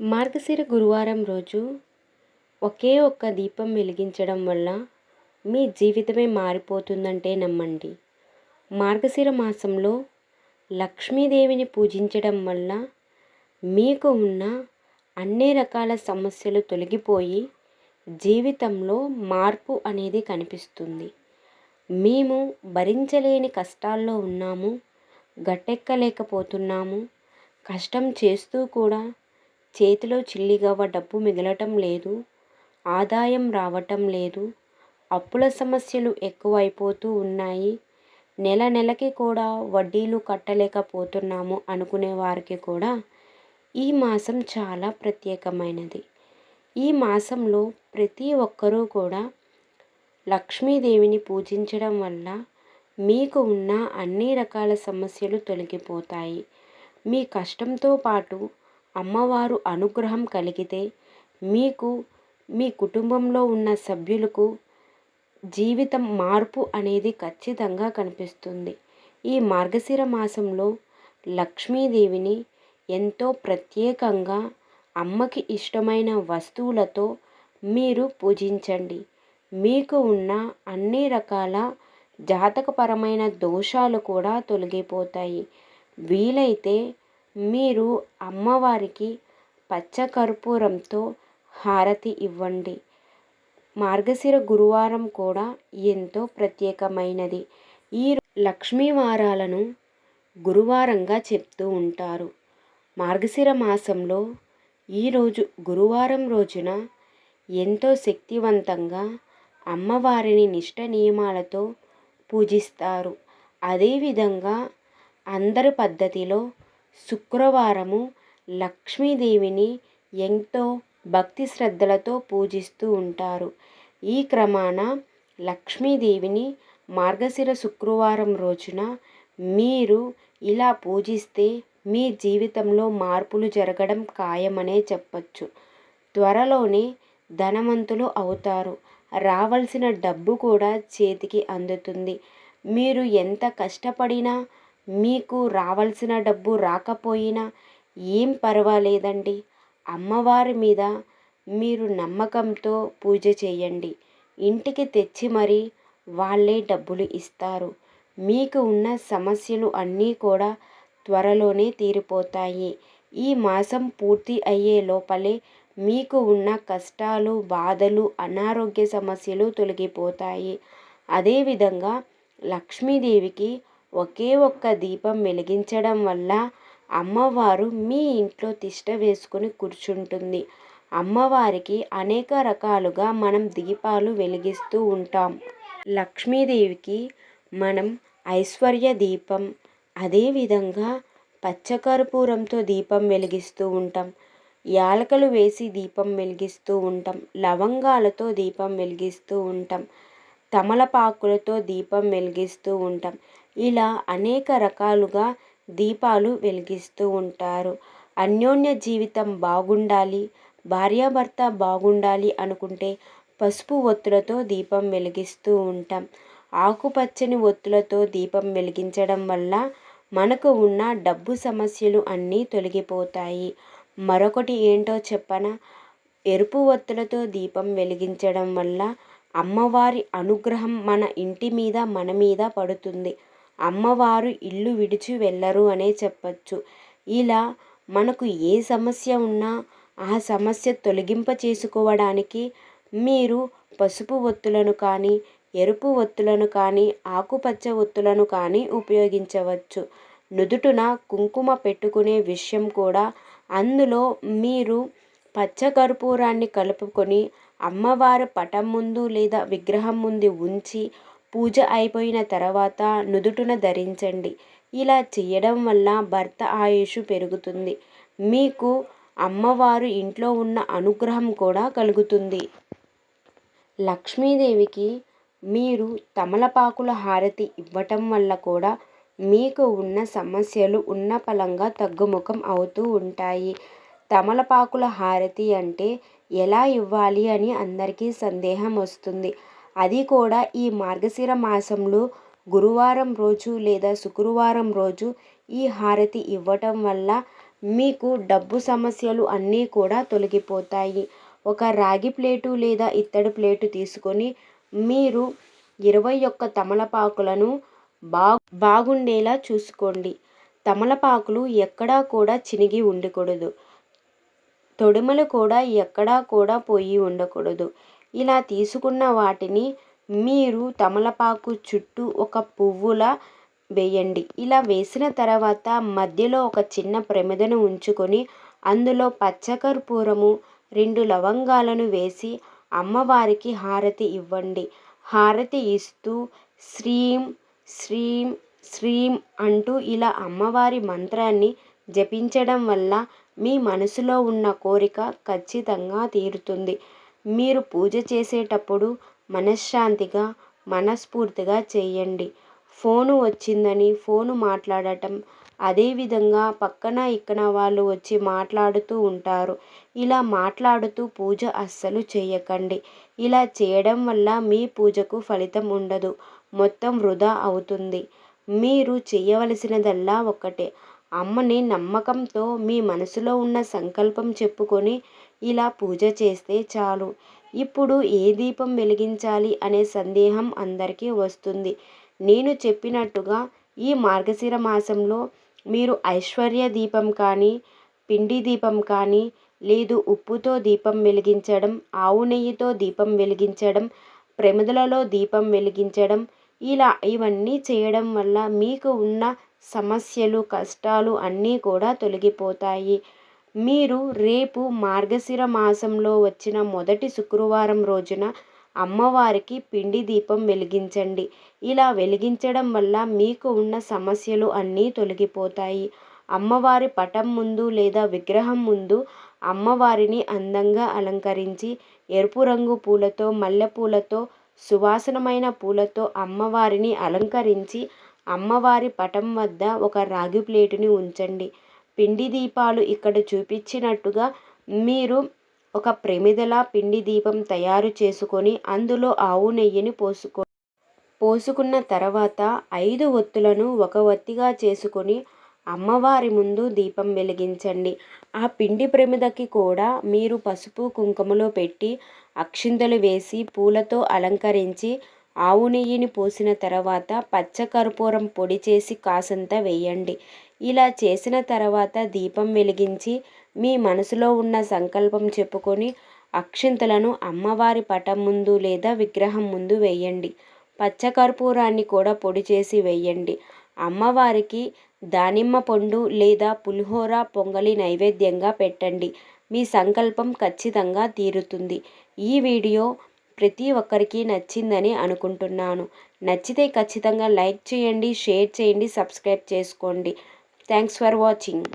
మార్గశిర గురువారం రోజు ఒకే ఒక్క దీపం వెలిగించడం వల్ల మీ జీవితమే మారిపోతుందంటే నమ్మండి. మార్గశిర మాసంలో లక్ష్మీదేవిని పూజించడం వల్ల మీకు ఉన్న అన్ని రకాల సమస్యలు తొలగిపోయి జీవితంలో మార్పు అనేది కనిపిస్తుంది. మేము భరించలేని కష్టాల్లో ఉన్నాము గట్టెక్కలేకపోతున్నాము కష్టం చేస్తూ కూడా చేతిలో చిల్లిగవ్వ డబ్బు మిగలటం లేదు ఆదాయం రావటం లేదు అప్పుల సమస్యలు ఎక్కువైపోతూ ఉన్నాయి. నెల నెలకి కూడా వడ్డీలు కట్టలేకపోతున్నాము అనుకునే వారికి కూడా ఈ మాసం చాలా ప్రత్యేకమైనది. ఈ మాసంలో ప్రతి ఒక్కరూ కూడా లక్ష్మీదేవిని పూజించడం వల్ల మీకు ఉన్న అన్ని రకాల సమస్యలు తొలగిపోతాయి. మీ కష్టంతో పాటు అమ్మవారు అనుగ్రహం కలిగితే మీకు మీ కుటుంబంలో ఉన్న సభ్యులకు జీవితం మార్పు అనేది ఖచ్చితంగా కనిపిస్తుంది. ఈ మార్గశిర మాసంలో లక్ష్మీదేవిని ఎంతో ప్రత్యేకంగా అమ్మకి ఇష్టమైన వస్తువులతో మీరు పూజించండి. మీకు ఉన్న అన్ని రకాల జాతకపరమైన దోషాలు కూడా తొలగిపోతాయి. వీలైతే మీరు అమ్మవారికి పచ్చకర్పూరంతో హారతి ఇవ్వండి. మార్గశిర గురువారం కూడా ఎంతో ప్రత్యేకమైనది. ఈ లక్ష్మీ వారాలను గురువారంగా చెప్తూ ఉంటారు. మార్గశిర మాసంలో ఈరోజు గురువారం రోజున ఎంతో శక్తివంతంగా అమ్మవారిని నిష్ట నియమాలతో పూజిస్తారు. అదేవిధంగా అందరి పద్ధతిలో శుక్రవారము లక్ష్మీదేవిని ఎంతో భక్తి శ్రద్ధలతో పూజిస్తూ ఉంటారు. ఈ క్రమాన లక్ష్మీదేవిని మార్గశిర శుక్రవారం రోజున మీరు ఇలా పూజిస్తే మీ జీవితంలో మార్పులు జరగడం ఖాయమనే చెప్పచ్చు. త్వరలోనే ధనవంతులు అవుతారు. రావలసిన డబ్బు కూడా చేతికి అందుతుంది. మీరు ఎంత కష్టపడినా మీకు రావాల్సిన డబ్బు రాకపోయినా ఏం పర్వాలేదండి. అమ్మవారి మీద మీరు నమ్మకంతో పూజ చేయండి. ఇంటికి తెచ్చి మరీ వాళ్ళే డబ్బులు ఇస్తారు. మీకు ఉన్న సమస్యలు అన్నీ కూడా త్వరలోనే తీరిపోతాయి. ఈ మాసం పూర్తి అయ్యే లోపలే మీకు ఉన్న కష్టాలు బాధలు అనారోగ్య సమస్యలు తొలగిపోతాయి. అదేవిధంగా లక్ష్మీదేవికి ఒకే ఒక్క దీపం వెలిగించడం వల్ల అమ్మవారు మీ ఇంట్లో తిష్ట వేసుకుని కూర్చుంటుంది. అమ్మవారికి అనేక రకాలుగా మనం దీపాలు వెలిగిస్తూ ఉంటాం. లక్ష్మీదేవికి మనం ఐశ్వర్య దీపం అదేవిధంగా పచ్చకర్పూరంతో దీపం వెలిగిస్తూ ఉంటాం. యాలకలు వేసి దీపం వెలిగిస్తూ ఉంటాం. లవంగాలతో దీపం వెలిగిస్తూ ఉంటాం. తమలపాకులతో దీపం వెలిగిస్తూ ఉంటాం. ఇలా అనేక రకాలుగా దీపాలు వెలిగిస్తూ ఉంటారు. అన్యోన్య జీవితం బాగుండాలి భార్యాభర్త బాగుండాలి అనుకుంటే పసుపు ఒత్తులతో దీపం వెలిగిస్తూ ఉంటాం. ఆకుపచ్చని ఒత్తులతో దీపం వెలిగించడం వల్ల మనకు ఉన్న డబ్బు సమస్యలు అన్నీ తొలగిపోతాయి. మరొకటి ఏంటో చెప్పన? ఎరుపు ఒత్తులతో దీపం వెలిగించడం వల్ల అమ్మవారి అనుగ్రహం మన ఇంటి మీద మన మీద పడుతుంది. అమ్మవారు ఇల్లు విడిచి వెళ్ళరు అనే చెప్పచ్చు. ఇలా మనకు ఏ సమస్య ఉన్నా ఆ సమస్య తొలగింప చేసుకోవడానికి మీరు పసుపు ఒత్తులను కానీ ఎరుపు ఒత్తులను కానీ ఆకుపచ్చ ఒత్తులను కానీ ఉపయోగించవచ్చు. నుదుటున కుంకుమ పెట్టుకునే విషయం కూడా అందులో మీరు పచ్చకర్పూరాన్ని కలుపుకొని అమ్మవారి పటం ముందు లేదా విగ్రహం ముందు ఉంచి పూజ అయిపోయిన తర్వాత నుదుటున ధరించండి. ఇలా చేయడం వల్ల భర్త ఆయుష్ పెరుగుతుంది. మీకు అమ్మవారు ఇంట్లో ఉన్న అనుగ్రహం కూడా కలుగుతుంది. లక్ష్మీదేవికి మీరు తమలపాకుల హారతి ఇవ్వటం వల్ల కూడా మీకు ఉన్న సమస్యలు ఉన్న పలంగా తగ్గుముఖం అవుతూ ఉంటాయి. తమలపాకుల హారతి అంటే ఎలా ఇవ్వాలి అని అందరికీ సందేహం వస్తుంది. అది కూడా ఈ మార్గశిర మాసంలో గురువారం రోజు లేదా శుక్రవారం రోజు ఈ హారతి ఇవ్వటం వల్ల మీకు డబ్బు సమస్యలు అన్నీ కూడా తొలగిపోతాయి. ఒక రాగి ప్లేటు లేదా ఇత్తడి ప్లేటు తీసుకొని మీరు ఇరవై ఒక్క తమలపాకులను బా బాగుండేలా చూసుకోండి. తమలపాకులు ఎక్కడా కూడా చినిగి ఉండకూడదు. తొడుమలు కూడా ఎక్కడా కూడా పోయి ఉండకూడదు. ఇలా తీసుకున్న వాటిని మీరు తమలపాకు చుట్టూ ఒక పువ్వులా వేయండి. ఇలా వేసిన తర్వాత మధ్యలో ఒక చిన్న ప్రమిదను ఉంచుకొని అందులో పచ్చకర్పూరము రెండు లవంగాలను వేసి అమ్మవారికి హారతి ఇవ్వండి. హారతి ఇస్తూ శ్రీం శ్రీం శ్రీం అంటూ ఇలా అమ్మవారి మంత్రాన్ని జపించడం వల్ల మీ మనసులో ఉన్న కోరిక ఖచ్చితంగా తీరుతుంది. మీరు పూజ చేసేటప్పుడు మనశ్శాంతిగా మనస్ఫూర్తిగా చేయండి. ఫోను వచ్చిందని ఫోను మాట్లాడటం అదేవిధంగా పక్కన ఇక్కడ వాళ్ళు వచ్చి మాట్లాడుతూ ఉంటారు. ఇలా మాట్లాడుతూ పూజ అస్సలు చేయకండి. ఇలా చేయడం వల్ల మీ పూజకు ఫలితం ఉండదు. మొత్తం వృధా అవుతుంది. మీరు చేయవలసినదల్లా ఒక్కటే. అమ్మని నమ్మకంతో మీ మనసులో ఉన్న సంకల్పం చెప్పుకొని ఇలా పూజ చేస్తే చాలు. ఇప్పుడు ఏ దీపం వెలిగించాలి అనే సందేహం అందరికీ వస్తుంది. నేను చెప్పినట్టుగా ఈ మార్గశిర మాసంలో మీరు ఐశ్వర్య దీపం కానీ పిండి దీపం కానీ లేదు ఉప్పుతో దీపం వెలిగించడం ఆవు నెయ్యితో దీపం వెలిగించడం ప్రమిదలలో దీపం వెలిగించడం ఇలా ఇవన్నీ చేయడం వల్ల మీకు ఉన్న సమస్యలు కష్టాలు అన్నీ కూడా తొలగిపోతాయి. మీరు రేపు మార్గశిర మాసంలో వచ్చిన మొదటి శుక్రవారం రోజున అమ్మవారికి పిండి దీపం వెలిగించండి. ఇలా వెలిగించడం వల్ల మీకు ఉన్న సమస్యలు అన్నీ తొలగిపోతాయి. అమ్మవారి పటం ముందు లేదా విగ్రహం ముందు అమ్మవారిని అందంగా అలంకరించి ఎరుపు రంగు పూలతో మల్లెపూలతో సువాసనమైన పూలతో అమ్మవారిని అలంకరించి అమ్మవారి పటం వద్ద ఒక రాగి ప్లేటుని ఉంచండి. పిండి దీపాలు ఇక్కడ చూపించినట్టుగా మీరు ఒక ప్రమిదలా పిండి దీపం తయారు చేసుకొని అందులో ఆవు నెయ్యిని పోసుకో పోసుకున్న తర్వాత ఐదు ఒత్తులను ఒక ఒత్తిగా చేసుకొని అమ్మవారి ముందు దీపం వెలిగించండి. ఆ పిండి ప్రమిదకి కూడా మీరు పసుపు కుంకుమలో పెట్టి అక్షింతలు వేసి పూలతో అలంకరించి ఆవు నెయ్యిని పోసిన తర్వాత పచ్చకర్పూరం పొడి చేసి కాసంత వేయండి. ఇలా చేసిన తర్వాత దీపం వెలిగించి మీ మనసులో ఉన్న సంకల్పం చెప్పుకొని అక్షింతలను అమ్మవారి పటం ముందు లేదా విగ్రహం ముందు వేయండి. పచ్చకర్పూరాన్ని కూడా పొడి చేసి వేయండి. అమ్మవారికి దానిమ్మ పండు లేదా పులిహోర పొంగలి నైవేద్యంగా పెట్టండి. మీ సంకల్పం ఖచ్చితంగా తీరుతుంది. ఈ వీడియో ప్రతి ఒక్కరికి నచ్చిందని అనుకుంటున్నాను. నచ్చితే ఖచ్చితంగా లైక్ చేయండి షేర్ చేయండి సబ్స్క్రైబ్ చేసుకోండి. Thanks for watching.